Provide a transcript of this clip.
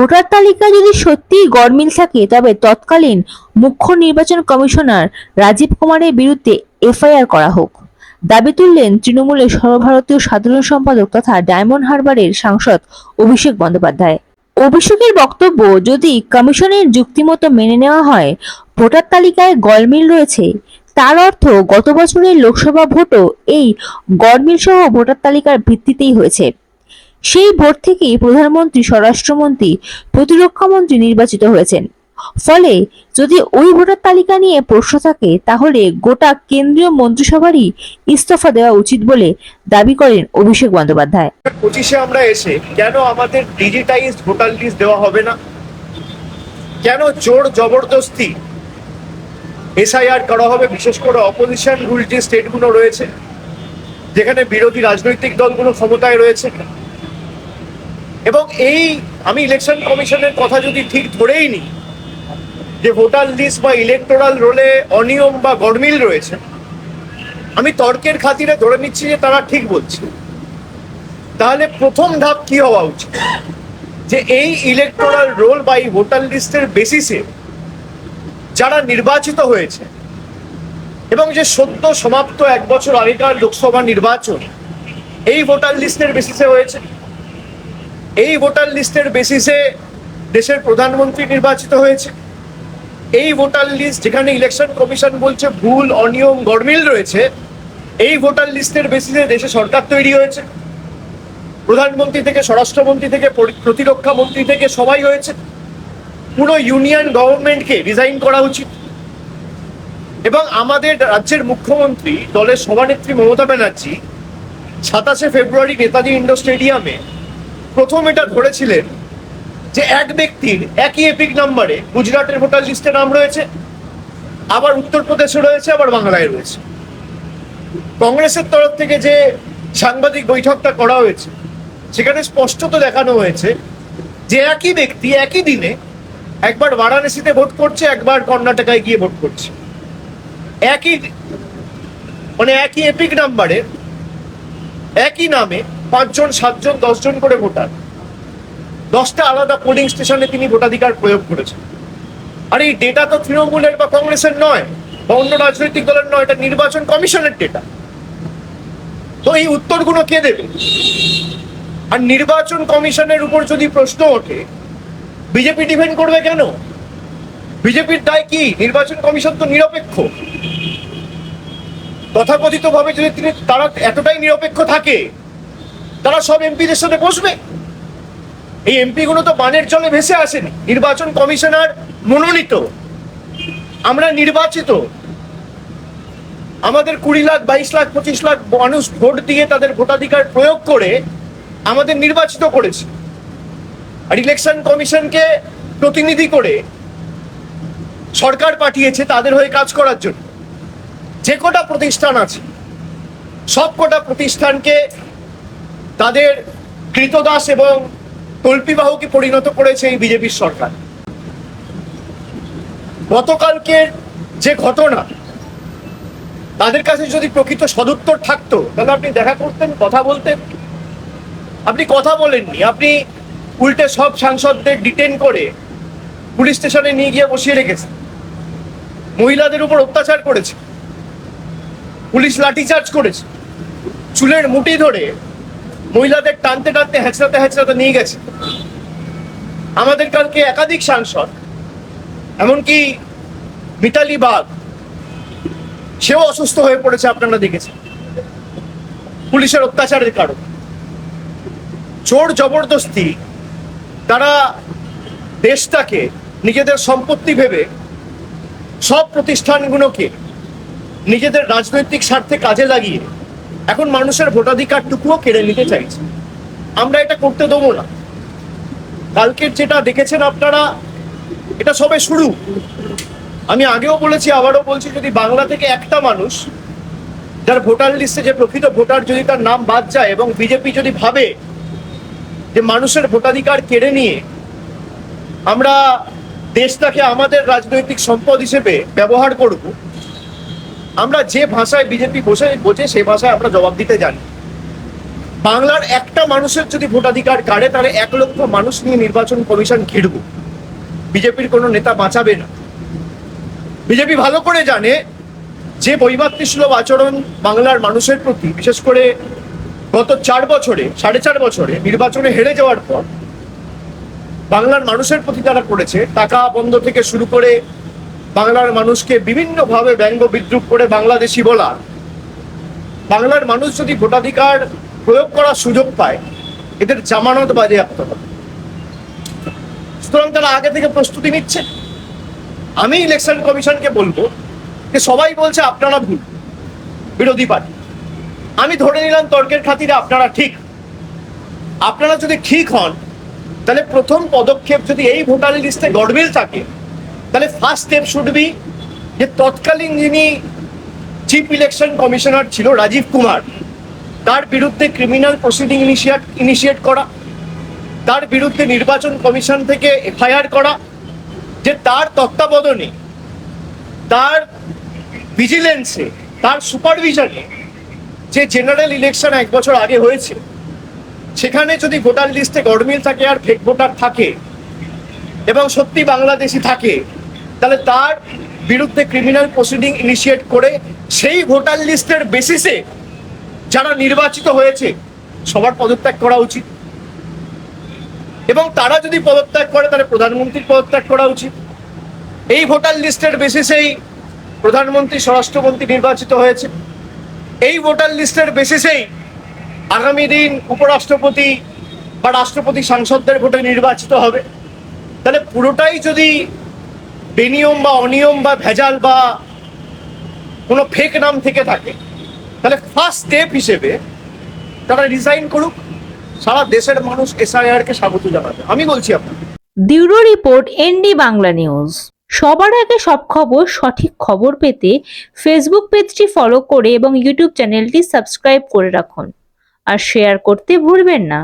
Voter তালিকায় যদি সত্যিই গরমিল থাকে, তবে তৎকালীন মুখ্য নির্বাচন কমিশনার রাজীব কুমারের বিরুদ্ধে এফআইআর করা হোক। দাবি তুললেন তৃণমূলের সর্বভারতীয় সাধারণ সম্পাদক তথা ডায়মন্ড হারবারের সাংসদ অভিষেক বন্দ্যোপাধ্যায়। অভিষেকের বক্তব্য, যদি কমিশনের যুক্তিমতো মেনে নেওয়া হয়, ভোটার তালিকায় গরমিল রয়েছে, তার অর্থ গত বছরের লোকসভা ভোটও এই গরমিল সহ ভোটার তালিকার ভিত্তিতেই হয়েছে। সেই ভোট থেকেই প্রধানমন্ত্রী, স্বরাষ্ট্রমন্ত্রী, প্রতিরক্ষামন্ত্রী নির্বাচিত হয়েছেন। ফলে যদি ওই ভোটার তালিকা নিয়ে প্রশ্ন থাকে, তাহলে গোটা কেন্দ্রীয় মন্ত্রিসভারই ইস্তফা দেওয়া উচিত বলে দাবি করেন অভিষেক বন্দ্যোপাধ্যায়। পঁচিশে আমরা এসে কেন আমাদের ডিজিটাইজড ভোটার লিস্ট দেওয়া হবে না? কেন জোর জবরদস্তি এসআইআর করা হবে? বিশেষ করে অপোজিশন রুল যে স্টেটগুলো রয়েছে, যেখানে বিরোধী রাজনৈতিক দলগুলো ক্ষমতায় রয়েছে এবং এই আমি ইলেকশন কমিশনের কথা যদি ঠিক ধরেই নিই, যে ভোটার লিস্ট বা ইলেকটোরাল রোলে অনিয়ম বা গরমিল রয়েছে, আমি তর্কের খাতিরে ধরে নিচ্ছি যে তারা ঠিক বলছে। তাহলে প্রথম ধাপ কি হওয়া উচিত? যে এই ইলেকটোরাল রোল বা এই ভোটার লিস্টের বেসিসে যারা নির্বাচিত হয়েছে এবং যে সদ্য সমাপ্ত এক বছর আগেকার লোকসভা নির্বাচন, এই ভোটার লিস্টের বেসিসে হয়েছে। এই ভোটার লিস্টের বেসিসে দেশের প্রধানমন্ত্রী নির্বাচিত হয়েছে। এই ভোটার লিস্ট যেখানে ইলেকশন কমিশন বলছে ভুল, অনিয়ম গরমিল রয়েছে, এই ভোটার লিস্টের বেসিসে দেশে সরকার তৈরি হয়েছে। প্রধানমন্ত্রী থেকে, স্বরাষ্ট্রমন্ত্রী থেকে প্রতিরক্ষা মন্ত্রী থেকে সবাই হয়েছে। পুরো ইউনিয়ন গভর্নমেন্টকে রিজাইন করা উচিত। এবং আমাদের রাজ্যের মুখ্যমন্ত্রী, দলের সভানেত্রী মমতা ব্যানার্জি সাতাশে ফেব্রুয়ারি নেতাজি ইন্ডোর স্টেডিয়ামে প্রথম এটা ধরেছিলেন যে এক ব্যক্তির একই এপিক নাম্বারে গুজরাটের ভোটার লিস্টে নাম রয়েছে, আবার উত্তরপ্রদেশে রয়েছে, আবার বাংলায় রয়েছে। কংগ্রেসের তরফ থেকে যে সাংবাদিক বৈঠকটা করা হয়েছে, সেখানে স্পষ্টত দেখানো হয়েছে যে একই ব্যক্তি একই দিনে একবার বারাণসীতে ভোট করছে, একবার কর্ণাটকায় গিয়ে ভোট করছে। একই মানে একই এপিক নাম্বারে, একই নামে পাঁচজন, সাতজন, দশজন করে ভোটার। দশটা আলাদা পোলিং স্টেশনে তিনি ভোটাধিকার প্রয়োগ করেছেন। আর এই ডেটা তো তৃণমূলের বা কংগ্রেসের নয়, বা অন্য রাজনৈতিক দলের নয়, এটা নির্বাচন কমিশনের ডেটা তো এই উত্তরগুলো কে দেবে? আর নির্বাচন কমিশনের উপর যদি প্রশ্ন ওঠে, বিজেপি ডিফেন্ড করবে কেন? বিজেপির দায় কি? নির্বাচন কমিশন তো নিরপেক্ষ। তথাকথিত ভাবে যদি তিনি তারা এতটাই নিরপেক্ষ থাকে তারা সব এমপিদের সাথে বসবে। এই এমপি গুলো তো বানের জলে ভেসে আসেনি। নির্বাচন কমিশনার মনোনীত। আমরা নির্বাচিত। আমাদের কুড়ি লাখ, বাইশ লাখ, পঁচিশ লাখ মানুষ ভোট দিয়ে তাদের ভোটাধিকার প্রয়োগ করে আমাদের নির্বাচিত করেছে। আর ইলেকশন কমিশনকে প্রতিনিধি করে সরকার পাঠিয়েছে তাদের হয়ে কাজ করার জন্য। যে কটা প্রতিষ্ঠান আছে, সব কটা প্রতিষ্ঠানকে তাদের কৃতদাস এবং তল্পিবাহকে পরিণত করেছে এই বিজেপির সরকার। গতকালকের যে ঘটনা, তাদের কাছে যদি প্রকৃত সদুত্তর থাকতো, তাহলে আপনি দেখা করতেন, কথা বলতেন। আপনি কথা বলেননি, আপনি উল্টে সব সাংসদদের ডিটেন করে পুলিশ স্টেশনে নিয়ে গিয়ে বসিয়ে রেখেছেন। মহিলাদের উপর অত্যাচার করেছে, পুলিশ লাঠিচার্জ করেছে, চুলের মুঠি ধরে মহিলাদের টানতে টানতে হেঁচড়াতে হেঁচড়াতে নিয়ে গেছে। আমাদের কালকে একাধিক সাংসদ, এমনকি মিতালি বাগ, সেও অসুস্থ হয়ে পড়েছে, আপনারা দেখেছেন। পুলিশের অত্যাচারের কারণ। চোর জবরদস্তি, তারা দেশটাকে, নিজেদের সম্পত্তি ভেবে, সব প্রতিষ্ঠানগুলোকে, নিজেদের রাজনৈতিক স্বার্থে কাজে লাগিয়ে এখন মানুষের ভোটাধিকারটুকুও কেড়ে নিতে চাইছে। আমরা এটা করতে দেবো না। কালকের যেটা দেখেছেন আপনারা, এটা সবে শুরু। আমি আগেও বলেছি, আবারও বলছি, যদি বাংলা থেকে একটা মানুষ যার ভোটার লিস্টে যে প্রকৃত ভোটার যদি তার নাম বাদ যায় এবং বিজেপি যদি ভাবে যে মানুষের ভোটাধিকার কেড়ে নিয়ে আমরা দেশটাকে আমাদের রাজনৈতিক সম্পদ হিসেবে ব্যবহার করব আমরা যে ভাষায় বিজেপি বসে বোঝে, সেই ভাষায় আমরা জবাব দিতে জানি। বাংলার একটা মানুষের যদি ভোটাধিকার কাড়ে, তাহলে এক লক্ষ মানুষ নিয়ে নির্বাচন কমিশন ঘিরব। বিজেপির কোনো নেতা বাঁচাবে না। বিজেপি ভালো করে জানে, যে বৈমাতৃসুলভ আচরণ বাংলার মানুষের প্রতি, বিশেষ করে গত চার বছরে, সাড়ে চার বছরে, নির্বাচনে হেরে যাওয়ার পর, বাংলার মানুষের প্রতি তারা করেছে, টাকা বন্ধ থেকে শুরু করে বাংলার মানুষকে বিভিন্নভাবে ব্যঙ্গ বিদ্রুপ করে বাংলাদেশি বলা বাংলার মানুষ যদি ভোটাধিকার প্রয়োগ করার সুযোগ পায়, এদের জামানত বাজেয়াপ্ত হবে। সুতরাং তারা আগে থেকে প্রস্তুতি নিচ্ছে। আমি ইলেকশন কমিশনকে বলব যে সবাই বলছে আপনারা ভুল, বিরোধী পার্টি। আমি ধরে নিলাম তর্কের খাতিরে আপনারা ঠিক। আপনারা যদি ঠিক হন, তাহলে প্রথম পদক্ষেপ যদি এই ভোটার লিস্টে গডবিল থাকে তাহলে ফার্স্ট স্টেপ শুড বি যে তৎকালীন যিনি চিফ ইলেকশন কমিশনার ছিল রাজীব কুমার, তার বিরুদ্ধে ক্রিমিনাল প্রসিডিং ইনিশিয়েট ইনিশিয়েট করা, তার বিরুদ্ধে নির্বাচন কমিশন থেকে এফআইআর করা, যে তার তত্ত্বাবধানে, তার ভিজিলেন্সে তার সুপারভিশনে যে জেনারেল ইলেকশন এক বছর আগে হয়েছে, সেখানে যদি ভোটার লিস্টে গডমিল থাকে আর ফেক ভোটার থাকে এবং সত্যি বাংলাদেশি থাকে তাহলে তার বিরুদ্ধে ক্রিমিনাল প্রসিডিং ইনিশিয়েট করে সেই ভোটার লিস্টের বেসিসে যারা নির্বাচিত হয়েছে, সবার পদত্যাগ করা উচিত। এবং তারা যদি পদত্যাগ করে, তাহলে প্রধানমন্ত্রীর পদত্যাগ করা উচিত। এই ভোটার লিস্টের বেসিসেই প্রধানমন্ত্রী, স্বরাষ্ট্রমন্ত্রী নির্বাচিত হয়েছে। এই ভোটার লিস্টের বেসিসেই আগামী দিন উপরাষ্ট্রপতি বা রাষ্ট্রপতি সাংসদদের ভোটে নির্বাচিত হবে। তাহলে পুরোটাই যদি বেনিয়ম বা অনিয়ম বা ভেজাল বা কোনো ফেক নাম থেকে থাকে। তাহলে ফার্স্ট স্টেপ হিসেবে তারা রিজাইন করুক, সারা দেশের মানুষ এসআইআর কে স্বাগত জানাবে। আমি বলছি আপনাকে। Bureau report ND Bangla news. সবার আগে সব খবর, সঠিক খবর পেতে ফেসবুক পেজটি ফলো করে এবং ইউটিউব চ্যানেলটি সাবস্ক্রাইব করে রাখুন। আর শেয়ার করতে ভুলবেন না।